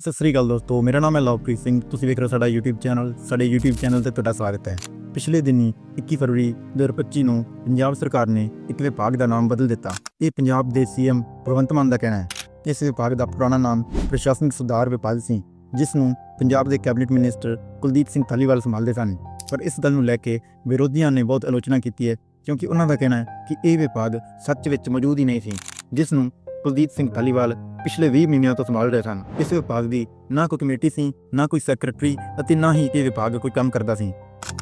ਸਤਿ ਸ੍ਰੀ ਅਕਾਲ ਦੋਸਤੋ, ਮੇਰਾ ਨਾਮ ਹੈ ਲਵਪ੍ਰੀਤ ਸਿੰਘ। ਤੁਸੀਂ ਵੇਖ ਰਹੇ ਹੋ ਸਾਡਾ YouTube ਚੈਨਲ ਸਾਡੇ YouTube ਚੈਨਲ ਤੇ ਤੁਹਾਡਾ ਸਵਾਗਤ ਹੈ। ਪਿਛਲੇ ਦਿਨੀ 21 ਫਰਵਰੀ 2025 ਨੂੰ ਪੰਜਾਬ ਸਰਕਾਰ ਨੇ ਇੱਕ ਵਿਭਾਗ ਦਾ ਨਾਮ ਬਦਲ ਦਿੱਤਾ। ਇਹ ਪੰਜਾਬ ਦੇ ਸੀਐਮ ਭਗਵੰਤ ਮਾਨ ਦਾ ਕਹਿਣਾ ਹੈ। ਇਸ ਵਿਭਾਗ ਦਾ ਪੁਰਾਣਾ ਨਾਮ ਪ੍ਰਸ਼ਾਸਨਿਕ ਸੁਧਾਰ ਵਿਭਾਗ ਸੀ, ਜਿਸ ਨੂੰ ਪੰਜਾਬ ਦੇ ਕੈਬਨਿਟ ਮਿਨਿਸਟਰ ਕੁਲਦੀਪ ਸਿੰਘ ਧਾਲੀਵਾਲ ਸੰਭਾਲਦੇ ਸਨ। ਪਰ ਇਸ ਗੱਲ ਨੂੰ ਲੈ ਕੇ ਵਿਰੋਧੀਆਂ ਨੇ ਬਹੁਤ ਆਲੋਚਨਾ ਕੀਤੀ ਹੈ, ਕਿਉਂਕਿ ਉਹਨਾਂ ਦਾ ਕਹਿਣਾ ਹੈ ਕਿ ਇਹ ਵਿਭਾਗ ਸੱਚ ਵਿੱਚ ਮੌਜੂਦ ਹੀ ਨਹੀਂ ਸੀ, ਜਿਸ ਨੂੰ ਕੁਲਦੀਪ ਸਿੰਘ ਧਾਲੀਵਾਲ ਪਿਛਲੇ 20 ਮਹੀਨਿਆਂ ਤੋਂ ਸੰਭਾਲ ਰਹੇ ਸਨ। ਇਸ ਵਿਭਾਗ ਦੀ ਨਾ ਕੋਈ ਕਮੇਟੀ ਸੀ, ਨਾ ਕੋਈ ਸੈਕਟਰੀ ਅਤੇ ਨਾ ਹੀ ਇਹ ਵਿਭਾਗ ਕੋਈ ਕੰਮ ਕਰਦਾ ਸੀ।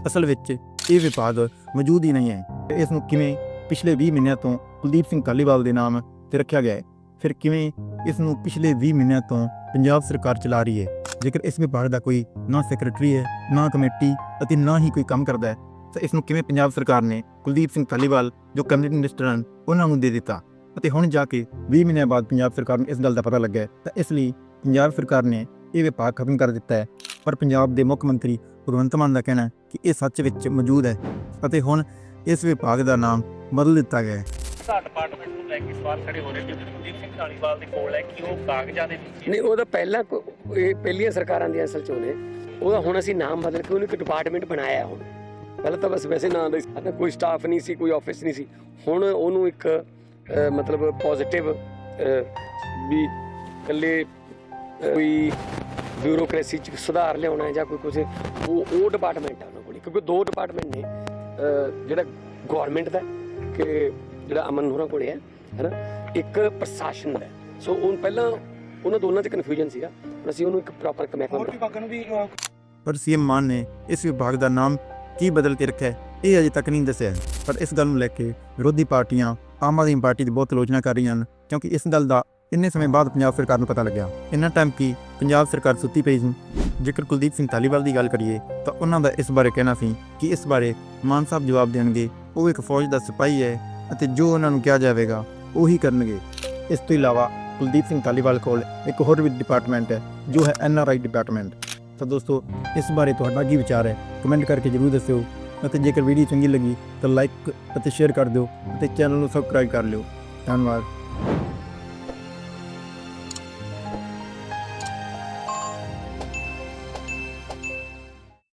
ਅਸਲ ਵਿੱਚ ਇਹ ਵਿਭਾਗ ਮੌਜੂਦ ਹੀ ਨਹੀਂ ਹੈ। ਤੇ ਇਸ ਨੂੰ ਕਿਵੇਂ ਪਿਛਲੇ 20 ਮਹੀਨਿਆਂ ਤੋਂ ਕੁਲਦੀਪ ਸਿੰਘ ਧਾਲੀਵਾਲ ਦੇ ਨਾਮ ਤੇ ਰੱਖਿਆ ਗਿਆ ਹੈ, ਫਿਰ ਕਿਵੇਂ ਇਸ ਨੂੰ ਪਿਛਲੇ 20 ਮਹੀਨਿਆਂ ਤੋਂ ਪੰਜਾਬ ਸਰਕਾਰ ਚਲਾ ਰਹੀ ਹੈ? ਜੇਕਰ ਇਸ ਵਿਭਾਗ ਦਾ ਕੋਈ ਨਾ ਸੈਕਟਰੀ ਹੈ, ਨਾ ਕਮੇਟੀ ਅਤੇ ਨਾ ਹੀ ਕੋਈ ਕੰਮ ਕਰਦਾ ਹੈ, ਤਾਂ ਇਸ ਨੂੰ ਕਿਵੇਂ ਪੰਜਾਬ ਸਰਕਾਰ ਨੇ ਕੁਲਦੀਪ ਸਿੰਘ ਧਾਲੀਵਾਲ ਜੋ ਕੈਬਨਿਟ ਮਿਨਿਸਟਰ ਹਨ, ਉਹਨਾਂ ਨੂੰ ਦੇ ਦਿੱਤਾ? ਅਤੇ ਹੁਣ ਜਾ ਕੇ 20 ਮਹੀਨਿਆਂ ਬਾਅਦ ਪੰਜਾਬ ਸਰਕਾਰ ਨੂੰ ਇਸ ਗੱਲ ਦਾ ਪਤਾ ਲੱਗਾ ਹੈ। ਤਾਂ ਇਸ ਲਈ ਪੰਜਾਬ ਸਰਕਾਰ ਨੇ ਇਹ ਵਿਭਾਗ ਖਤਮ ਕਰ ਦਿੱਤਾ ਹੈ। ਪਰ ਪੰਜਾਬ ਦੇ ਮੁੱਖ ਮੰਤਰੀ ਭਗਵੰਤ ਮਾਨ ਦਾ ਕਹਿਣਾ ਹੈ ਕਿ ਇਹ ਸੱਚ ਵਿੱਚ ਮੌਜੂਦ ਹੈ ਅਤੇ ਹੁਣ ਇਸ ਵਿਭਾਗ ਦਾ ਨਾਮ ਬਦਲ ਦਿੱਤਾ ਗਿਆ ਹੈ। ਦਾ ਡਿਪਾਰਟਮੈਂਟ ਨੂੰ ਲੈ ਕੇ ਸਵਾਲ ਖੜੇ ਹੋ ਰਹੇ ਕਿ ਕੁਲਦੀਪ ਸਿੰਘ ਢਾਲੀਵਾਲ ਦੇ ਕੋਲ ਹੈ ਕਿ ਉਹ ਕਾਗਜ਼ਾਂ ਦੇ ਵਿੱਚ ਨਹੀਂ ਉਹਦਾ ਪਹਿਲਾਂ ਕੋ- ਇਹ ਪਹਿਲੀਆਂ ਸਰਕਾਰਾਂ ਦੇ ਅਸਲ ਚੋਂ ਨੇ। ਉਹਦਾ ਹੁਣ ਅਸੀਂ ਨਾਮ ਬਦਲ ਕੇ ਉਹਨੂੰ ਇੱਕ ਡਿਪਾਰਟਮੈਂਟ ਬਣਾਇਆ ਹੁਣ। ਪਹਿਲਾਂ ਤਾਂ ਬਸ ਵੈਸੇ ਨਾਂ ਦਾ ਕੋਈ ਸਟਾਫ ਨਹੀਂ ਸੀ ਕੋਈ ਆਫਿਸ ਨਹੀਂ ਸੀ। ਹੁਣ ਉਹਨੂੰ ਇੱਕ ਮਤਲਬ ਪੋਜ਼ਿਟਿਵ ਵੀ ਇਕੱਲੇ ਕੋਈ ਬਿਊਰੋਕ੍ਰੇਸੀ ਚ ਸੁਧਾਰ ਲਿਆਉਣਾ ਹੈ ਜਾਂ ਕੋਈ ਕੁਝ ਉਹ ਉਹ ਡਿਪਾਰਟਮੈਂਟ ਹੈ ਉਹਨਾਂ ਕੋਲ। ਕਿਉਂਕਿ ਦੋ ਡਿਪਾਰਟਮੈਂਟ ਨੇ ਜਿਹੜਾ ਗਵਰਨਮੈਂਟ ਦਾ ਕਿ ਜਿਹੜਾ ਅਮਨ ਹੋਰਾਂ ਕੋਲੇ ਹੈ ਹੈਨਾ? ਇੱਕ ਪ੍ਰਸ਼ਾਸਨ ਦਾ। ਹੈ। ਸੋ ਉਹ ਪਹਿਲਾਂ ਉਹਨਾਂ ਦੋਨਾਂ 'ਚ ਕਨਫਿਊਜ਼ਨ ਸੀਗਾ ਹੁਣ ਅਸੀਂ ਉਹਨੂੰ ਇੱਕ ਪ੍ਰੋਪਰ ਕਮੈਕਾ ਵਿਭਾਗਾਂ ਨੂੰ ਵੀ ਪਰ ਸੀਐਮ ਮਾਨ ਨੇ ਇਸ ਵਿਭਾਗ ਦਾ ਨਾਮ ਕੀ ਬਦਲ ਕੇ ਰੱਖਿਆ ਹੈ? ਇਹ ਅਜੇ ਤੱਕ ਨਹੀਂ ਦੱਸਿਆ। ਪਰ ਇਸ ਗੱਲ ਨੂੰ ਲੈ ਕੇ ਵਿਰੋਧੀ ਪਾਰਟੀਆਂ ਆਮ ਆਦਮੀ ਪਾਰਟੀ ਦੀ ਬਹੁਤ ਆਲੋਚਨਾ ਕਰ ਰਹੀਆਂ ਹਨ, ਕਿਉਂਕਿ ਇਸ ਗੱਲ ਦਾ ਇੰਨੇ ਸਮੇਂ ਬਾਅਦ ਪੰਜਾਬ ਸਰਕਾਰ ਨੂੰ ਪਤਾ ਲੱਗਿਆ। ਇੰਨਾ ਟਾਈਮ ਕੀ ਪੰਜਾਬ ਸਰਕਾਰ ਸੁੱਤੀ ਪਈ ਸੀ। ਜੇਕਰ ਕੁਲਦੀਪ ਸਿੰਘ ਧਾਲੀਵਾਲ ਦੀ ਗੱਲ ਕਰੀਏ, ਤਾਂ ਉਹਨਾਂ ਦਾ ਇਸ ਬਾਰੇ ਕਹਿਣਾ ਸੀ ਕਿ ਇਸ ਬਾਰੇ ਮਾਨ ਸਾਹਿਬ ਜਵਾਬ ਦੇਣਗੇ, ਉਹ ਇੱਕ ਫੌਜ ਦਾ ਸਿਪਾਹੀ ਹੈ ਅਤੇ ਜੋ ਉਹਨਾਂ ਨੂੰ ਕਿਹਾ ਜਾਵੇਗਾ, ਉਹੀ ਕਰਨਗੇ। ਇਸ ਤੋਂ ਇਲਾਵਾ ਕੁਲਦੀਪ ਸਿੰਘ ਧਾਲੀਵਾਲ ਕੋਲ ਇੱਕ ਹੋਰ ਵੀ ਡਿਪਾਰਟਮੈਂਟ ਹੈ, ਜੋ ਹੈ ਐਨਆਰਆਈ ਡਿਪਾਰਟਮੈਂਟ ਤਾਂ ਦੋਸਤੋ, ਇਸ ਬਾਰੇ ਤੁਹਾਡਾ ਕੀ ਵਿਚਾਰ ਹੈ? ਕਮੈਂਟ ਕਰਕੇ ਜਰੂਰ ਦੱਸਿਓ। ਅਤੇ ਜੇਕਰ ਵੀਡੀਓ ਚੰਗੀ ਲੱਗੀ ਤਾਂ ਲਾਈਕ ਅਤੇ ਸ਼ੇਅਰ ਕਰ ਦਿਓ ਅਤੇ ਚੈਨਲ ਨੂੰ ਸਬਸਕ੍ਰਾਈਬ ਕਰ ਲਿਓ। ਧੰਨਵਾਦ।